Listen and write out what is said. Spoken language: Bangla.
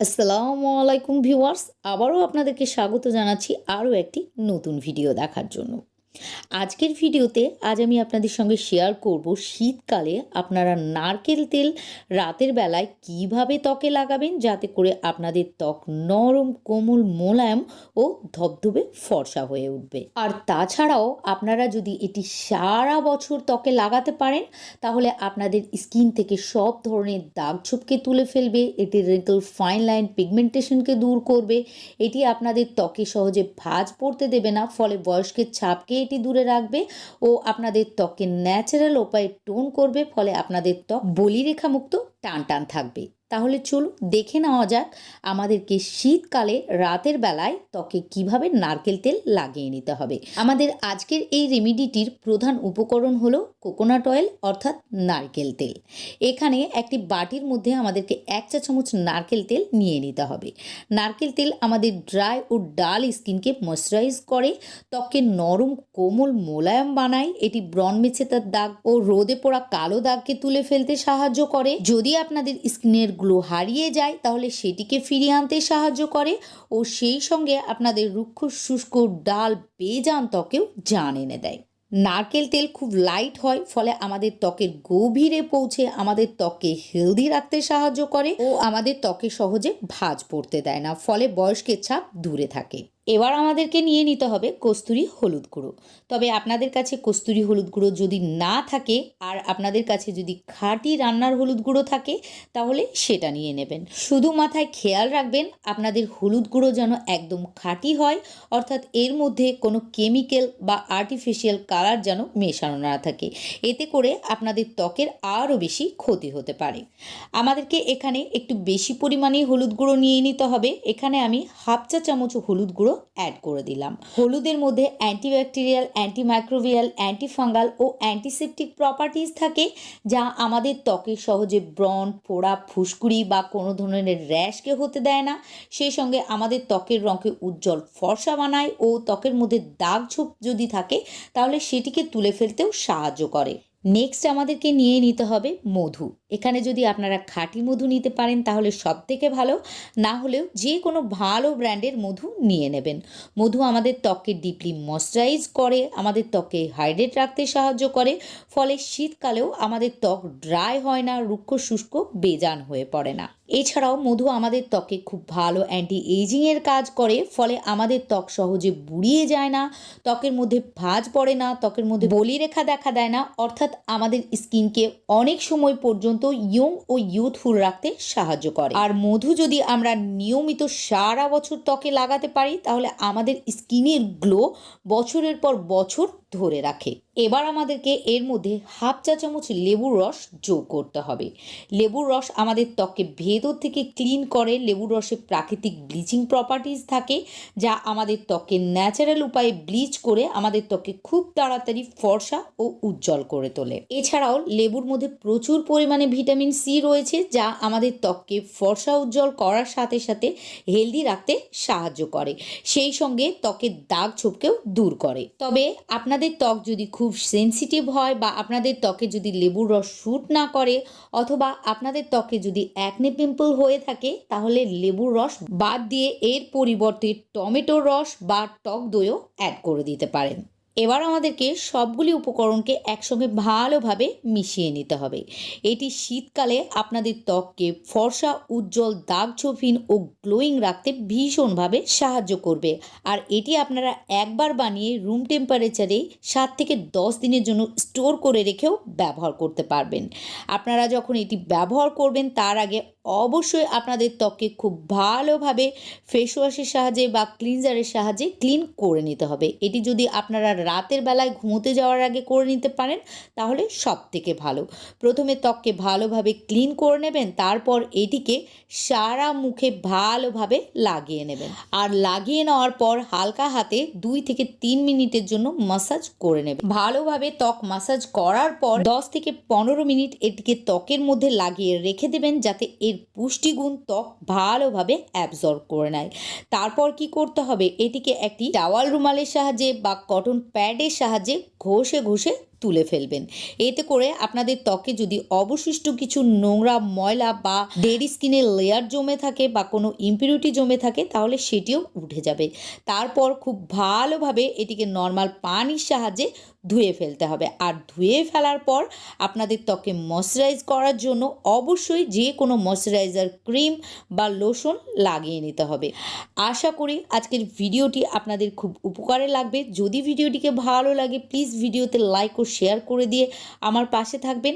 আসসালামু আলাইকুম ভিউয়ার্স আবারও আপনাদেরকে স্বাগত জানাচ্ছি আরও একটি নতুন ভিডিও দেখার জন্য। আজকের ভিডিওতে আজ আমি আপনাদের সঙ্গে শেয়ার করব শীতকালে আপনারা নারকেল তেল রাতের বেলায় কীভাবে ত্বকে লাগাবেন যাতে করে আপনাদের ত্বক নরম, কোমল, মোলায়েম ও ধবধবে ফর্সা হয়ে উঠবে। আর তাছাড়াও আপনারা যদি এটি সারা বছর ত্বকে লাগাতে পারেন, তাহলে আপনাদের স্কিন থেকে সব ধরনের দাগ ছোপকে তুলে ফেলবে, এটি রিঙ্কল ফাইন লাইন পিগমেন্টেশনকে দূর করবে, এটি আপনাদের ত্বকে সহজে ভাঁজ পড়তে দেবে না, ফলে বয়স্কের ছাপকে এটি দূরে রাখবে ও আপনাদের ত্বকে ন্যাচারাল উপায়ে টোন করবে, ফলে আপনাদের ত্বক বলিরেখামুক্ত টান টান থাকবে। তাহলে চলুন দেখে নেওয়া যাক আমাদেরকে শীতকালে রাতের বেলায় ত্বকে কীভাবে নারকেল তেল লাগিয়ে নিতে হবে। আমাদের আজকের এই রেমিডিটির প্রধান উপকরণ হলো কোকোনাট অয়েল অর্থাৎ নারকেল তেল। এখানে একটি বাটির মধ্যে আমাদেরকে এক চা চামচ নারকেল তেল নিয়ে নিতে হবে। নারকেল তেল আমাদের ড্রাই ও ডাল স্কিনকে ময়শ্চারাইজ করে, ত্বককে নরম কোমল মোলায়েম বানায়, এটি ব্রণ মেছেতার দাগ ও রোদে পড়া কালো দাগকে তুলে ফেলতে সাহায্য করে। যদি আপনাদের স্কিনের গ্লো হারিয়ে যায়, তাহলে সেটিকে ফিরিয়ে আনতে সাহায্য করে। ও সেই সঙ্গে আপনাদের রুক্ষ, শুষ্ক ডাল বেজান ত্বকেও জান এনে দেয়। নারকেল তেল খুব লাইট হয়, ফলে আমাদের ত্বকের গভীরে পৌঁছে আমাদের ত্বকে হেলদি রাখতে সাহায্য করে। ও আমাদের ত্বকে সহজে ভাঁজ পড়তে দেয় না, ফলে বয়স্কের ছাপ দূরে থাকে। এবার আমাদেরকে নিয়ে নিতে হবে কস্তুরি হলুদ গুঁড়ো। তবে আপনাদের কাছে কস্তুরি হলুদ গুঁড়ো যদি না থাকে আর আপনাদের কাছে যদি খাঁটি রান্নার হলুদ গুঁড়ো থাকে, তাহলে সেটা নিয়ে নেবেন। শুধু মাথায় খেয়াল রাখবেন, আপনাদের হলুদ গুঁড়ো যেন একদম খাঁটি হয়, অর্থাৎ এর মধ্যে কোনো কেমিক্যাল বা আর্টিফিশিয়াল কালার যেন মেশানো না থাকে। এতে করে আপনাদের ত্বকের আরও বেশি ক্ষতি হতে পারে। আমাদেরকে এখানে একটু বেশি পরিমাণে হলুদ গুঁড়ো নিয়ে নিতে হবে। এখানে আমি হাফ চা চামচ হলুদ গুঁড়ো অ্যাড করে দিলাম। হলুদের মধ্যে অ্যান্টিব্যাকটেরিয়াল অ্যান্টিমাইক্রোবিয়াল অ্যান্টিফাঙ্গাল ও অ্যান্টিসেপটিক প্রপার্টিজ থাকে, যা আমাদের ত্বকে সহজে ব্রণ ফোড়া ফুসকুড়ি বা কোনো ধরনের র্যাশকে হতে দেয় না। সেই সঙ্গে আমাদের ত্বকের রঙকে উজ্জ্বল ফর্সা বানায় ও ত্বকের মধ্যে দাগ ঝোপ যদি থাকে, তাহলে সেটিকে তুলে ফেলতেও সাহায্য করে। নেক্সট আমাদেরকে নিয়ে নিতে হবে মধু। এখানে যদি আপনারা খাঁটি মধু নিতে পারেন, তাহলে সব থেকে ভালো। না হলেও যে কোনো ভালো ব্র্যান্ডের মধু নিয়ে নেবেন। মধু আমাদের ত্বককে ডিপলি ময়শ্চারাইজ করে, আমাদের ত্বককে হাইড্রেট রাখতে সাহায্য করে, ফলে শীতকালেও আমাদের ত্বক ড্রাই হয় না, রুক্ষ শুষ্ক বেজান হয়ে পড়ে না। এছাড়াও মধু আমাদের ত্বকে খুব ভালো অ্যান্টি এইজিংয়ের কাজ করে, ফলে আমাদের ত্বক সহজে বুড়িয়ে যায় না, ত্বকের মধ্যে ভাঁজ পড়ে না, ত্বকের মধ্যে বলিরেখা দেখা দেয় না, অর্থাৎ আমাদের স্কিনকে অনেক সময় পর্যন্ত ইয়ং ও ইউথফুল রাখতে সাহায্য করে। আর মধু যদি আমরা নিয়মিত সারা বছর ত্বকে লাগাতে পারি, তাহলে আমাদের স্কিনের গ্লো বছরের পর বছর ধরে রাখে। এবার আমাদেরকে এর মধ্যে হাফ চা চামচ লেবুর রস যোগ করতে হবে। লেবুর রস আমাদের ত্বককে ভেতর থেকে ক্লিন করে। লেবুর রসে প্রাকৃতিক ব্লিচিং প্রপার্টিজ থাকে, যা আমাদের ত্বককে ন্যাচারাল উপায়ে ব্লিচ করে আমাদের ত্বককে খুব তাড়াতাড়ি ফর্সা ও উজ্জ্বল করে তোলে। এছাড়াও লেবুর মধ্যে প্রচুর পরিমাণে ভিটামিন সি রয়েছে, যা আমাদের ত্বককে ফর্সা উজ্জ্বল করার সাথে সাথে হেলদি রাখতে সাহায্য করে। সেই সঙ্গে ত্বকের দাগ ছোপকেও দূর করে। তবে আপনাদের ত্বক যদি খুব সেন্সিটিভ হয় বা আপনাদের ত্বকে যদি লেবুর রস শ্যুট না করে অথবা আপনাদের ত্বকে যদি অ্যাকনে পিম্পল হয়ে থাকে, তাহলে লেবুর রস বাদ দিয়ে এর পরিবর্তে টমেটোর রস বা টক দইও অ্যাড করে দিতে পারেন। এবার আমাদেরকে সবগুলি উপকরণকে একসঙ্গে ভালোভাবে মিশিয়ে নিতে হবে। এটি শীতকালে আপনাদের ত্বককে ফর্সা, উজ্জ্বল, দাগ ছোফিন ও গ্লোয়িং রাখতে ভীষণভাবে সাহায্য করবে। আর এটি আপনারা একবার বানিয়ে রুম টেম্পারেচারে সাত থেকে দশ দিনের জন্য স্টোর করে রেখেও ব্যবহার করতে পারবেন। আপনারা যখন এটি ব্যবহার করবেন, তার আগে অবশ্যই আপনাদের ত্বককে খুব ভালোভাবে ফেস ওয়াশের সাহায্যে বা ক্লিনজারের সাহায্যে ক্লিন করে নিতে হবে। এটি যদি আপনারা রাতের বেলায় ঘুমোতে যাওয়ার আগে করে নিতে পারেন, তাহলে সব থেকে ভালো। প্রথমে ত্বককে ভালোভাবে ক্লিন করে নেবেন, তারপর এটিকে সারা মুখে ভালোভাবে লাগিয়ে নেবেন। আর লাগিয়ে নেওয়ার পর হালকা হাতে দুই থেকে তিন মিনিটের জন্য মাসাজ করে নেবেন। ভালোভাবে ত্বক মাসাজ করার পর দশ থেকে পনেরো মিনিট এটিকে ত্বকের মধ্যে লাগিয়ে রেখে দেবেন, যাতে এর পুষ্টিগুণ ত্বক ভালোভাবে অ্যাবজর্ব করে নেয়। তারপর কি করতে হবে? এটিকে একটি টাওয়াল রুমালের সাহায্যে বা কটন প্যাডের সাহায্যে ঘষে ঘষে তুলে ফেলবেন। এতে করে আপনাদের ত্বকে যদি অবশিষ্ট কিছু নোংরা ময়লা বা ডেড স্কিনের লেয়ার জমে থাকে বা কোনো ইম্পিউরিটি জমে থাকে, তাহলে সেটিও উঠে যাবে। তারপর খুব ভালোভাবে এটিকে নর্মাল পানির সাহায্যে ধুয়ে ফেলতে হবে। আর ধুয়ে ফেলার পর আপনাদের ত্বকে ময়শ্চারাইজ করার জন্য অবশ্যই যে কোনো ময়শ্চারাইজার ক্রিম বা লোশন লাগিয়ে নিতে হবে। আশা করি আজকের ভিডিওটি আপনাদের খুব উপকারে লাগবে। যদি ভিডিওটিকে ভালো লাগে প্লিজ ভিডিওতে লাইক ও শেয়ার করে দিয়ে আমার পাশে থাকবেন।